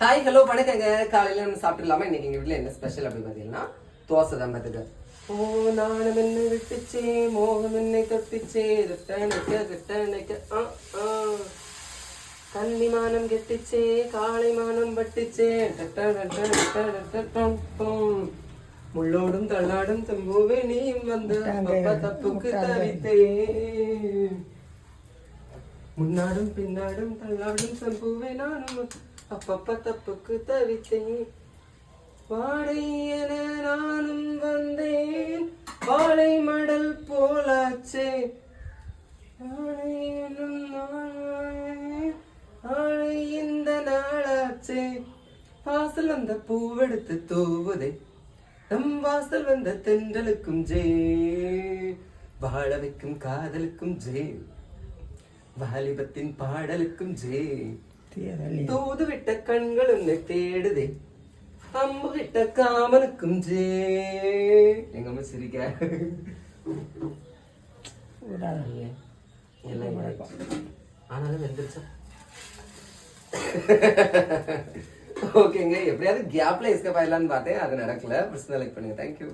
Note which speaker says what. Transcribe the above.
Speaker 1: Hi hello வணக்கங்க. காலையில நம்ம சாப்பிட்டுலாமா இன்னைக்கு எங்க வீட்ல என்ன ஸ்பெஷல் அப்படி பாத்தீங்கன்னா தோசை தான் பார்த்துக்க ஓ நாணம் என்ன விட்டுச்சே மோகம் என்ன கப்பிச்சே கிட்டணைக்க கிட்டணைக்க ஆ ஆ. கன்னிமானம் கெட்டுச்சே காளை மானம் பட்டுச்சே. முள்ளோடும் தள்ளாடும் தம்பூவே நீயும் வந்து தப்புக்கு தவித்தே. முன்னாடும் பின்னாடும் தள்ளாடும் சம்புவே நானும் அப்பப்ப தப்புக்கு தவித்தேன் வாடை நானும் வந்தேன். வாழை மடல் போலாச்சே. வாழை இந்த நாளாச்சே. வாசல் வந்த பூவெடுத்து தூவுதே. நம் வாசல் வந்த தென்றலுக்கும் ஜே. வாழ வைக்கும் காதலுக்கும் ஜே. வாலிபத்தின் பாடலுக்கும் ஜே. விட்ட காமனுக்கும் ஜே எங்க அம்மா சிரிக்க இல்ல. எல்லாம் இதாயிடுச்சு. ஆனாலும் வெந்துருச்சா ஓகேங்க எப்படியாவது கேப்ல எஸ்கேப் ஆயிடலான்னு பார்த்தேன் அது நடக்கல பிரச்சனை லைக் பண்ணுங்க தேங்க்யூ